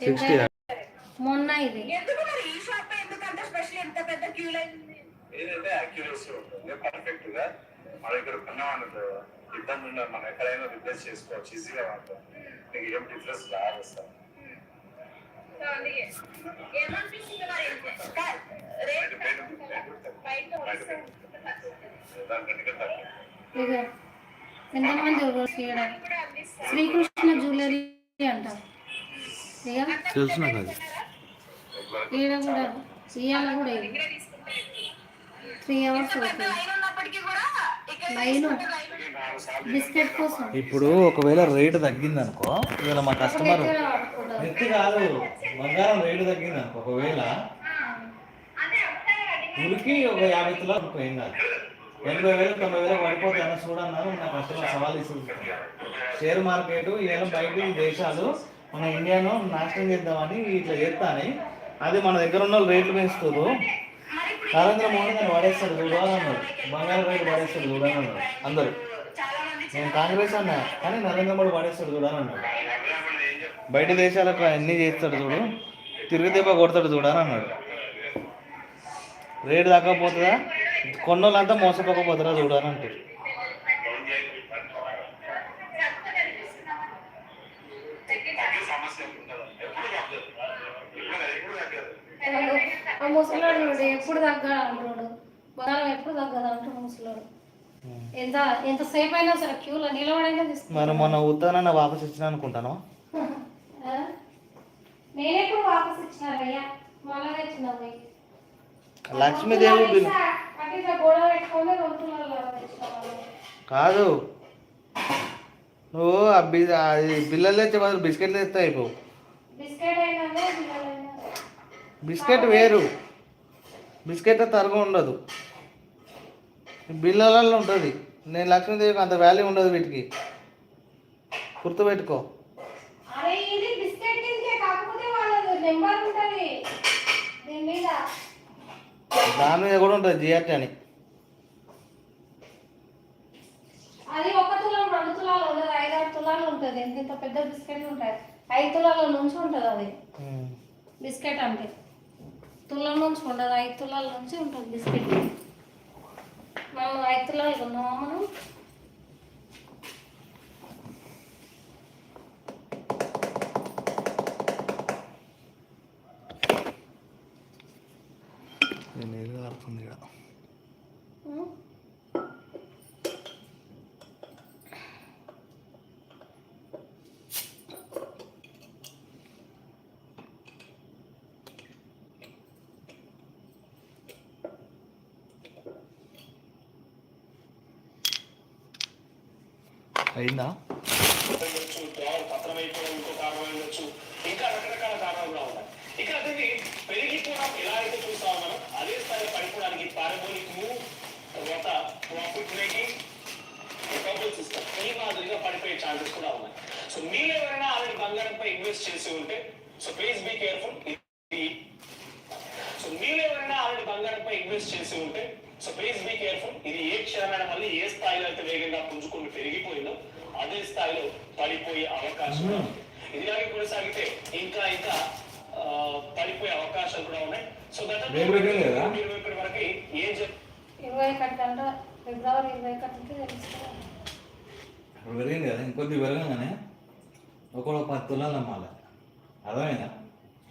Sixty మొన్న ఇది. ఎందుకు మరి ఈ షాప్ ఎందుకు అంత స్పెషల్ ఎంత పెద్ద క్యూ లైన్ ఉంటుంది పర్ఫెక్ట్గా మన దగ్గర కొన్నామనుకో ఇబ్బంది ఉండదు మనం ఎక్కడైనా రిప్లేస్ చేసుకోవచ్చు ఈజీగా వాడతాం. నీకు ఏం డిఫరెన్స్ రాదు సార్ సో అందుకే. ఏమనిపిస్తుంది ఎంతమంది శ్రీకృష్ణ జ్యువెలరీ అంటారు ఇక తెలుసు నాకు అది. ఈడ కూడా ఇవాళ కూడా త్రీ అవర్స్ లైన్ బిస్కెట్ కోసం. ఇప్పుడు ఒకవేళ రేటు తగ్గింది అనుకో ఇవాళ మా కస్టమర్. నెత్తి కాదు బంగారం రేటు తగ్గింది అనుకో ఒకవేళ ఉరికి ఒక యాభై తులాలు ఏం కాదు. ఎనభై వేలు తొంభై వేలు పడిపోతే అన్న చూడన్నారు నాకు అసలు సవాల్ ఇస్తుంది షేర్ మార్కెట్ ఈవేళ బయట దేశాలు మన ఇండియాను నాశనం చేద్దామని ఇట్లా చేస్తాను అది మన దగ్గర ఉన్న వాళ్ళు రేట్లు పెంచుతారు నరేంద్ర మోడీ దాన్ని పడేస్తాడు చూడాలన్నారు బంగారం రేటు పడేస్తాడు చూడాలన్నారు అందరూ. నేను కాంగ్రెస్ అన్నా కానీ నరేంద్ర మోడీ పడేస్తాడు చూడాలన్నాడు బయట దేశాలకు అన్నీ చేస్తాడు చూడు. తిరిగి దెబ్బ కొడతాడు చూడాలన్నాడు రేటు తగ్గకపోతుందా కొన్నోళ్ళంతా మోసపోకపోతారా చూడు అని అంటారు. ఆ ముసలాడు ఎప్పుడు తగ్గడు అంటున్నాడు బంగారం ఎప్పుడు తగ్గదు అంటున్నాడు ముసలాడు. ఎంత ఎంతసేపు అయినా సరే క్యూలో నిలబడైనా మొన్న వాపస్ ఇచ్చిన అనుకుంటాను నేనెప్పుడు వాపస్ ఇచ్చినారయ్యా మళ్ళా తెచ్చినావు. లక్ష్మీదేవి కాదు నువ్వు ఆ బి అది బిల్లలు తెచ్చే బదులు బిస్కెట్లు తెస్తే అయిపోవు బిస్కెట్ వేరు. బిస్కెట్ తరుగు ఉండదు. బిల్లలలో ఉంటుంది. నేను లక్ష్మీదేవికి అంత వాల్యూ ఉండదు వీటికి. గుర్తుపెట్టుకో నెంబర్ ఉంటుంది. దీని మీద. దాని మీద కూడా ఉంటుంది జిఆర్టీ అని. అది ఒక తులం రెండు తులాలు ఉండదు ఐదు ఆరు తులాలు ఉంటుంది. ఎంత ఇంత పెద్ద బిస్కెట్లు ఉంటాయి? ఐదు తులాల నుంచి ఉంటుంది అది. బిస్కెట్ అంటే. తులం నుంచి ఉండదు ఐదు తులాల నుంచి ఉంటుంది బిస్కెట్. మనం ఐదు తులాలు కొన్నామా మనం? నేను ఇక్కడ. అయిందా? అయిపోవడం ఇంకో ఇంకా రకరకాల కారణాలు కూడా ఉన్నాయి. ఇక్కడ పెరిగిపోవడం ఎలా ఛాన్సెస్ కూడా ఉన్నాయి సో మీరు ఎవరైనా ఆల్రెడీ బంగారంపై ఇన్వెస్ట్ చేసి ఉంటే so please be careful. So మీరు ఎవరైనా ఆల్రెడీ బంగారంపై ఇన్వెస్ట్ చేసి ఉంటే సో ప్లీజ్ బీ కేర్ఫుల్. ఇది ఏ క్షణమైన మళ్ళీ ఏ స్థాయిలో అయితే వేగంగా పుంజుకుని పెరిగిపోయిందో అదే స్థాయిలో పడిపోయే అవకాశం ఉంది. ఇది ఇలాగే కొనసాగితే ఇంకా ఇంకా పడిపోయే అవకాశాలు కూడా ఉన్నాయి. సో గత? ఇరవై ఒకటి వరకు ఏం చెప్ ఇరవై ఒకటి అంటే ఫిబ్రవరి ఇరవై తెలుస్తుంది. ఇప్పుడు పెరిగింది కదా ఇంకొద్ది పెరగగానే ఒకడు పది తులాలు అమ్మాలి. అర్థమైందా?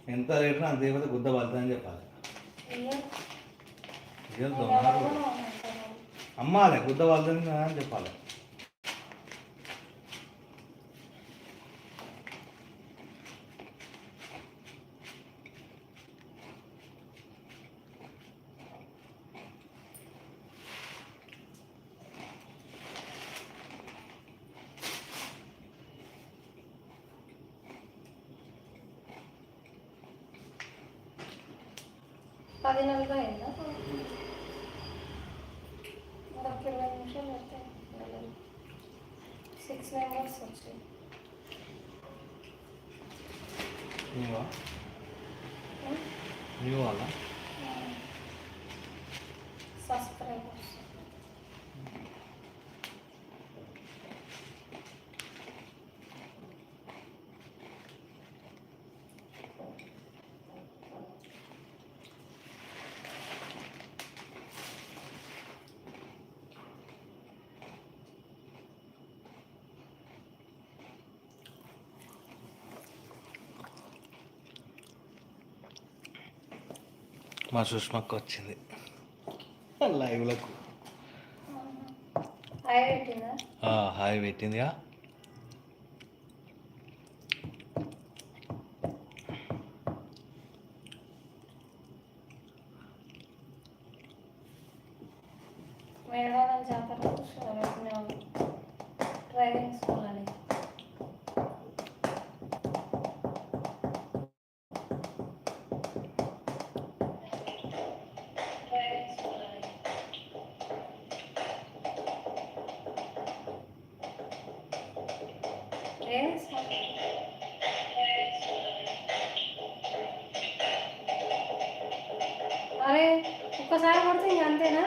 ఎంత రేటున అంత ఇవ్వదు గుద్ద పడుతుందని చెప్పాలి. అమ్మాలి గుద్ద పడుతుంది అని చెప్పాలి. పది నెలలు అయిందా? ఇంకొక ఇరవై నిమిషాలు అయితే సిక్స్ మెంబర్స్ వచ్చాయి. నీవా నీవు వాళ్ళ? మా సుష్మక్క వచ్చింది. లైవ్లకు హాయ్ పెట్టిందా? హాయ్ పెట్టిందిగా. మేడారం జాతర అరే ఒక్కసారి కొడితే ఇంక అంతేనా?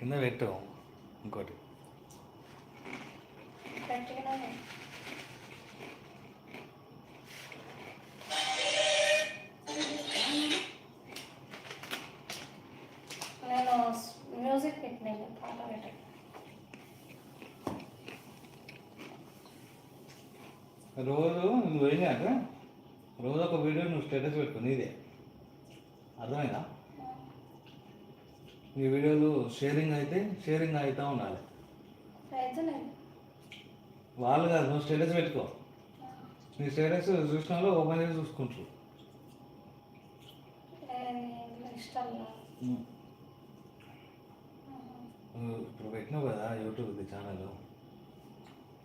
కింద పెట్టు ఇంకోటి గట్టిగానే ఉంది. నేను మ్యూజిక్ పెట్టినాను పాట పెట్టాను రోజు నువ్వు పోయినాక రోజు ఒక వీడియో నువ్వు స్టేటస్ పెట్టుకో నీదే అర్థమైందా నీ వీడియోలు షేరింగ్ అయితే షేరింగ్ అవుతూ ఉండాలి. వాళ్ళు కాదు నువ్వు స్టేటస్ పెట్టుకో. నీ స్టేటస్ చూసిన వాళ్ళు ఓపెన్ చేసి చూసుకుంటారు. ఇప్పుడు పెట్టినావు కదా యూట్యూబ్ది ఛానల్.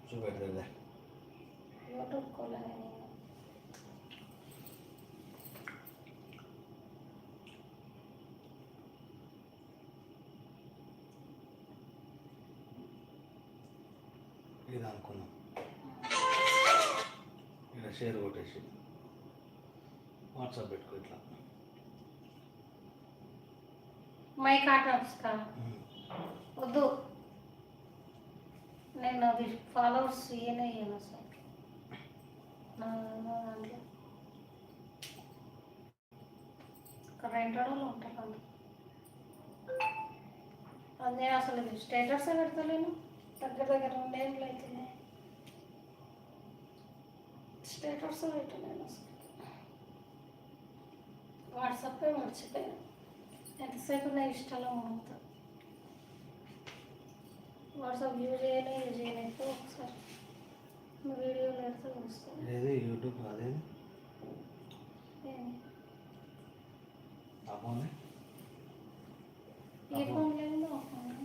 చూపెడతాదే యూట్యూబ్ ఇది అనుకున్నాం. ఇక్కడ షేర్ కొట్టేసి వాట్సాప్ పెట్టుకో ఇట్లా. మై కార్టూన్స్ వద్దు. నేను అది ఫాలోవర్స్ ఇయ్యను అసలు. నా నా దాంట్లో. ఒక రెండు రోజులు ఉంటాను. అది నేను అసలు స్టేటస్ పెడతలేను. దగ్గర దగ్గర రెండేళ్ళు అవుతుంది స్టేటస్ పెట్టలేను అసలు. వాట్సాప్ మర్చిపోయాను. ఎంతసేపు నా ఇష్టాలు ఉంటుంది వాట్సాప్ యూజ్ చేయలే యూజ్ చేయలేదు ఒకసారి వీడియోలు పెడితే యూట్యూబ్ ఫోన్? లేదు.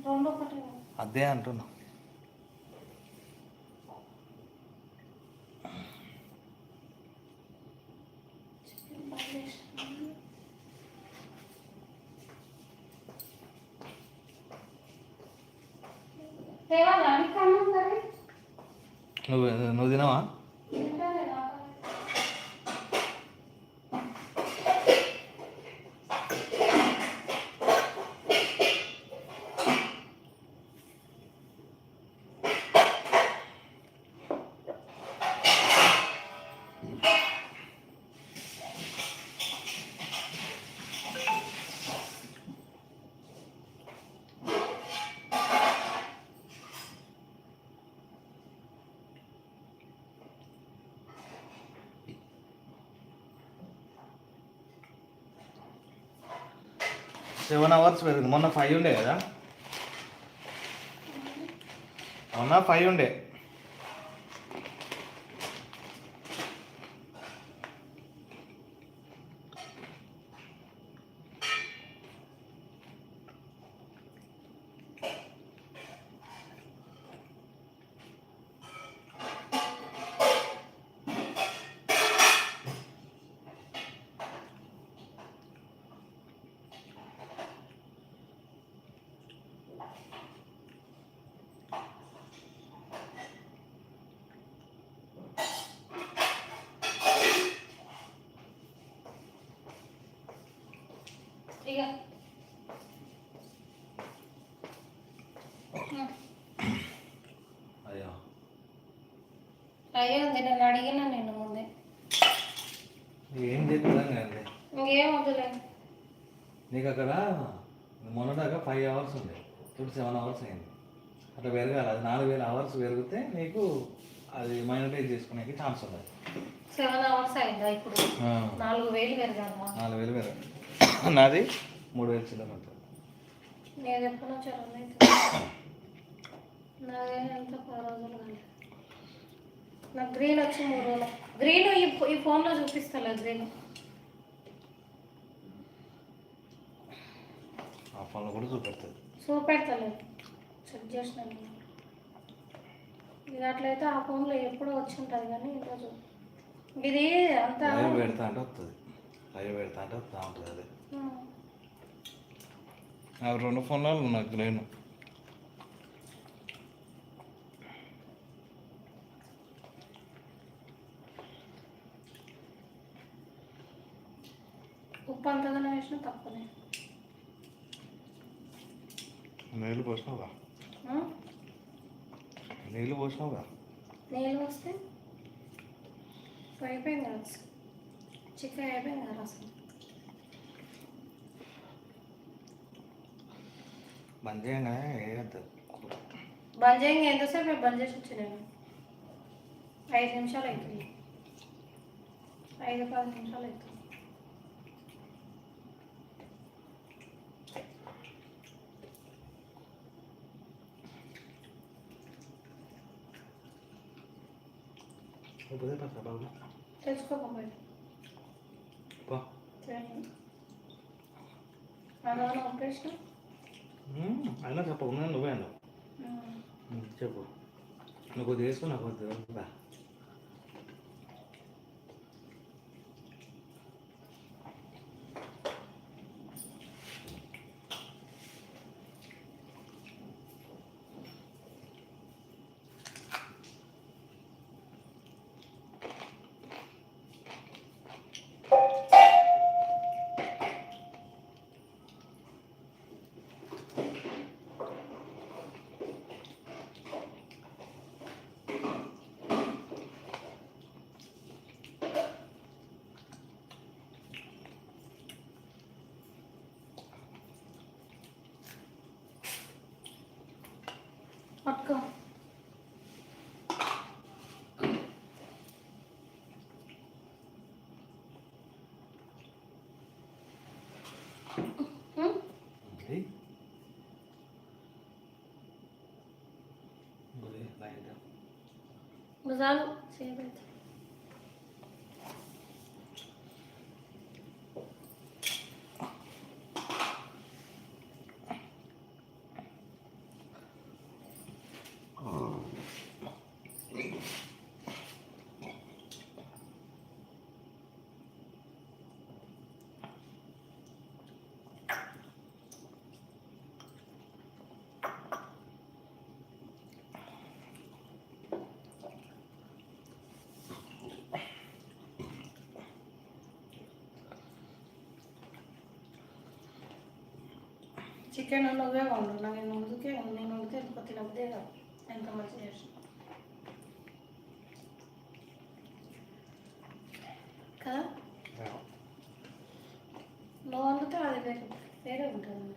రెండు ఒకటి అదే అంటున్నా తేవాలా నీకు అన్నం కర్రీ నువ్వు నువ్వు తినవా తింటానే నాకు. సెవెన్ అవర్స్ పెరిగింది. మొన్న ఫైవ్ ఉండే కదా? అవునా ఫైవ్ ఉండే. ఇక అయ్యో. అయ్యింది నేను అడిగినా నేను ముందే. ఏం చెప్తాం కదండి ఇంకేం వద్దులే. నీకు అక్కడ మొన్నదాకా ఫైవ్ అవర్స్ ఉంది ఇప్పుడు సెవెన్ అవర్స్ అయింది. అట్లా పెరగాలి. అది నాలుగు వేల అవర్స్ పెరిగితే నీకు అది మైనటైజ్ చేసుకునే ఛాన్స్ ఉంది సెవెన్ అవర్స్ అయిందా ఇప్పుడు? నాలుగు వేలు పెరగాలమ్మా నాలుగు వేలు పెరగాలి నాది మూడు వేలు చిల్లర నాకు గ్రీన్ వచ్చి మూడు రోజులు గ్రీన్ ఈ ఫోన్లో చూపిస్తలే గ్రీన్ ఆ ఫోన్లో కూడా చూపెడుతుంది. చూపెడతలేదు చెక్ చేసిన ఇది అట్లయితే ఆ ఫోన్లో ఎప్పుడో వచ్చి ఉంటుంది కానీ ఈరోజు ఇది అంతా పెడతా అంటే వస్తుంది లైవ్ పెడతా అంటే వస్తూ ఉంటుంది అది. నాకు రెండు ఫోన్లు నాకు లేను ఉప్పు అంతగానే వేసినా తక్కువనే. నీళ్ళు పోసినావుగా. నీళ్ళు పోసినావుగా? నీళ్ళు వస్తే అయిపోయింది కదా చికెన్ అయిపోయింది కదా అసలు. బంద్ చేయగానే వేయద్దు బంద్ చేయంగా ఎంతసేపు బంద్ చేసి వచ్చి నేను? ఐదు నిమిషాలు అవుతుంది. ఐదు పది నిమిషాలు అవుతుంది. తెచ్చుకోకపోయి. పంపేసిన? మ్మ్. అయినా చెప్ప ఉన్నాను నువ్వే అన్నావు. మ్మ్, చెప్పు. నువ్వు కొద్దిగా వేసుకో నాకు పట్టుకో ఉమ్. ఉంది. ఉంది, లైట్. ఇంకా చాలు సేపు అయితే చికెన్ నువ్వే వండు నేను ముందుకే నేను వండితే ఎందుకో తినబుద్దే కాదు ఎంత మంచిగా చేసిన కదా నువ్వు వండితే అది వేరే వేరే ఉంటుంది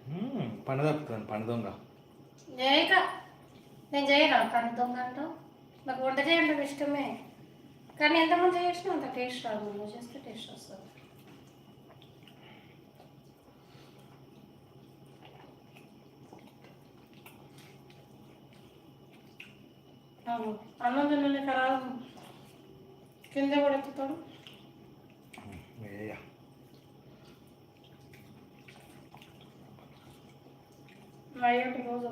పని తప్పుతుంది పని దొంగ చేయక నేను చేయరా పని దొంగ అంటావు నాకు వంట చేయడం ఇష్టమే కానీ ఎంతమంది చేసినా అంత టేస్ట్ రాదు నువ్వు చేస్తే టేస్ట్ వస్తుంది అన్నం తినలేక రాదు కింద కూడా ఎక్కుతాడు వేయ అయ్యోటి రోజు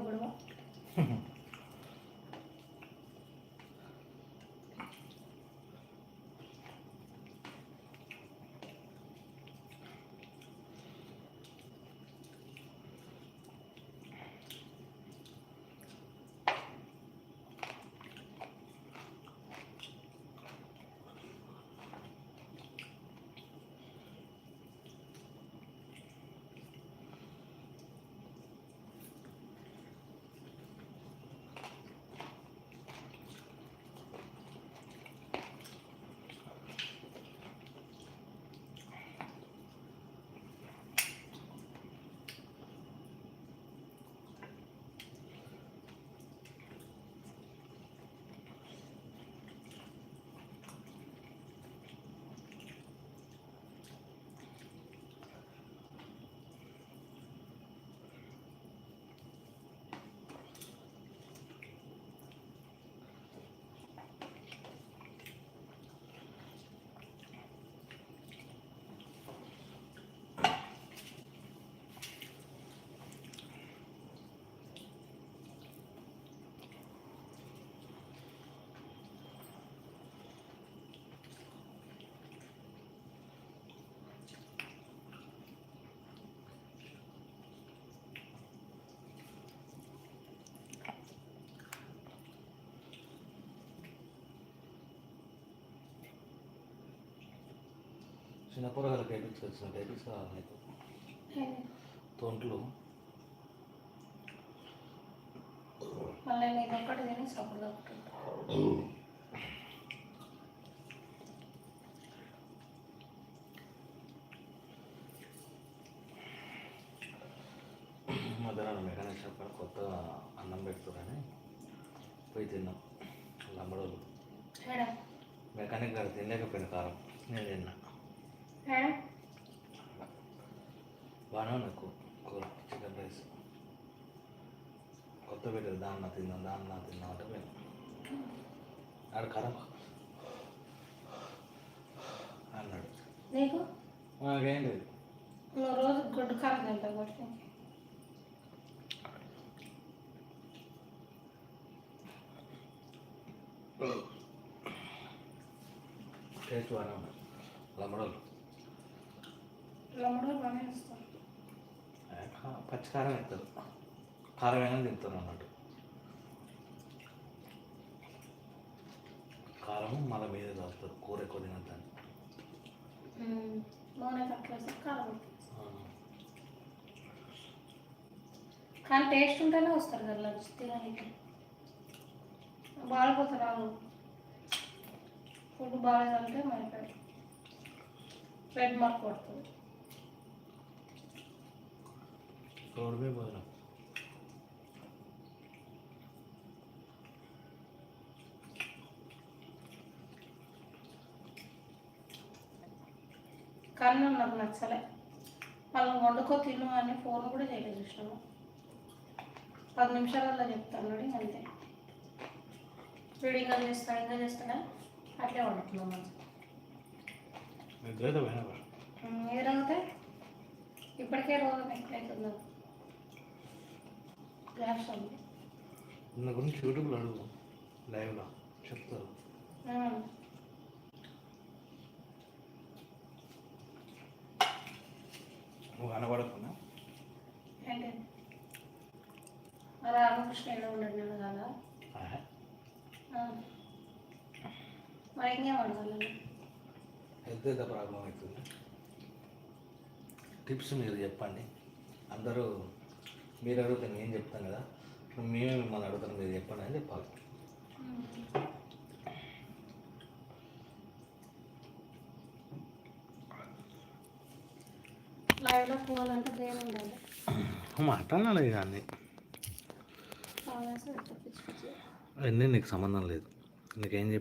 చిన్న పొరగాలకు వేయించుకొచ్చిన వేయించుకోవాలి నీకు. తొంట్లు మళ్ళీ నేను ఒక్కటి తిని తప్పుకుంటా మధ్యాహ్నం మెకానిక్ షాప్ కాడ కొత్తగా అన్నం పెడుతున్నారని పోయి తిన్నాం. ఏడా మెకానిక్ గారు తినలేకపోయిన కారం నేను తిన్నా. ఏడా బాగానే ఉంది కూ- కూర చికెన్ రైస్ కొత్త పెట్టారు దాన్న తిందాం దాన్న తిందాం అంటే పోయినా ఆడ కారం అన్నాడు నీకు మాకేం లేదు నువ్వు రోజు గుడ్డు కారం తింటావు కాబట్టి టేస్ట్ బాగానే ఉంది లంబడోళ్ళు లమ్మడు బాగానే ఇస్తాను పచ్చి కారం ఎత్తారు కారమైనా తింటారు అన్నట్టు. కారం మళ్ళీ మీద చదువుతారు కూర ఎక్కువ తినద్దని. కానీ టేస్ట్ ఉంటేనే వస్తారు కదా లంచ్ తినడానికి. బాగాపోతారు వాళ్ళు ఫుడ్ బాగాలేదంటే మరి రెడ్ మార్క్ పడుతుంది కానీ నాకు నచ్చలే. వాళ్ళు వండుకో తిను అని ఫోన్ కూడా చేయలేదు చూసినాము పది నిమిషాలలో చెప్తాను అంతే. వీడు ఇంకా చేస్తాడు ఇంకా చేస్తాడా? అట్లే వండుతున్నాం పోయినా ఏదైతే ఇప్పటికే రోజు గ్యాస్ ఉంది నా గురించి యూట్యూబ్లో అడుగు. లైవ్లో. చెప్తారు నువ్వు అనబడకున్నా రామకృష్ణ ఏదో కదా మరి ఇంకేం అడగాలి ఎంత ప్రాబ్లం అవుతుంది. టిప్స్ మీరు చెప్పండి. అందరూ మీరు అడిగితే నేను చెప్తాను కదా. ఇప్పుడు మేమే మిమ్మల్ని అడుగుతాను మీరు చెప్పండి అని చెప్పాలి. లైవ్లో పోవాలంటే దేని ఉండాలి. మాట్లాడాలి పిచ్చి అవన్నీ నీకు సంబంధం లేదు. నీకేం చెప్పి